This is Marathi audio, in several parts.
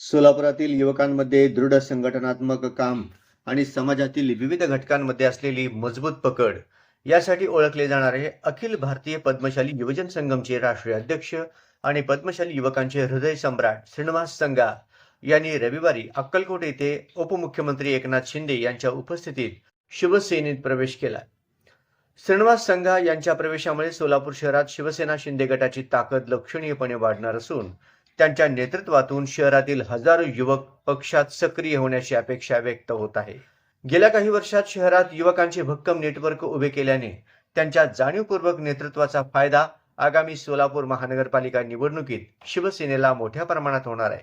सोलापुरातील युवकांमध्ये दृढ संघटनात्मक काम आणि समाजातील विविध घटकांमध्ये असलेली मजबूत पकड यासाठी ओळखले जाणारे अखिल भारतीय पद्मशाली युवजन संघमचे राष्ट्रीय अध्यक्ष आणि पद्मशाली युवकांचे हृदय सम्राट श्रीनिवास संगा यांनी रविवारी अक्कलकोट येथे उपमुख्यमंत्री एकनाथ शिंदे यांच्या उपस्थितीत शिवसेनेत प्रवेश केला. श्रीनिवास संघा यांच्या प्रवेशामुळे सोलापूर शहरात शिवसेना शिंदे गटाची ताकद लक्षणीयपणे वाढणार असून त्यांच्या नेतृत्वातून शहरातील हजारो युवक पक्षात सक्रिय होण्याची अपेक्षा व्यक्त होत आहे. गेल्या काही वर्षात शहरात युवकांचे भक्कम नेटवर्क उभे केल्याने त्यांच्या जाणीवपूर्वक नेतृत्वाचा फायदा आगामी सोलापूर महानगरपालिका निवडणुकीत शिवसेनेला मोठ्या प्रमाणात होणार आहे.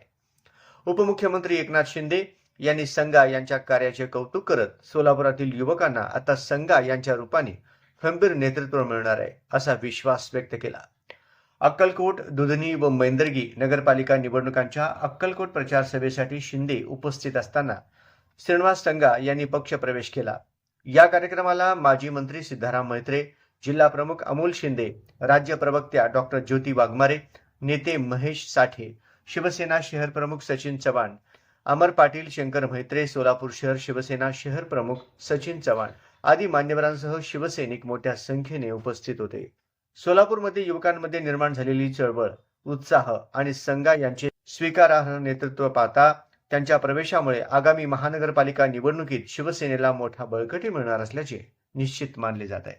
उपमुख्यमंत्री एकनाथ शिंदे यांनी संघा यांच्या कार्याचे कौतुक करत सोलापुरातील युवकांना आता संघा यांच्या रूपाने खंबीर नेतृत्व मिळणार आहे असा विश्वास व्यक्त केला. अक्कलकोट दुधनी व मैंदर्गी नगरपालिका निवडणुकांच्या अक्कलकोट प्रचार सभेसाठी शिंदे उपस्थित असताना श्रीनिवास संगा यांनी पक्ष प्रवेश केला. या कार्यक्रमाला माजी मंत्री सिद्धाराम मैत्रे जिल्हा प्रमुख अमोल शिंदे राज्य प्रवक्त्या डॉक्टर ज्योती वाघमारे नेते महेश साठे शिवसेना शहर प्रमुख सचिन चव्हाण अमर पाटील शंकर म्हेत्रे सोलापूर शहर शिवसेना शहर प्रमुख सचिन चव्हाण आदी मान्यवरांसह शिवसैनिक मोठ्या संख्येने उपस्थित होते. सोलापूरमध्ये युवकांमध्ये निर्माण झालेली चळवळ उत्साह आणि संघा यांचे स्वीकारार्ह नेतृत्व पाहता त्यांच्या प्रवेशामुळे आगामी महानगरपालिका निवडणुकीत शिवसेनेला मोठा बळकटी मिळणार असल्याचे निश्चित मानले जात आहे.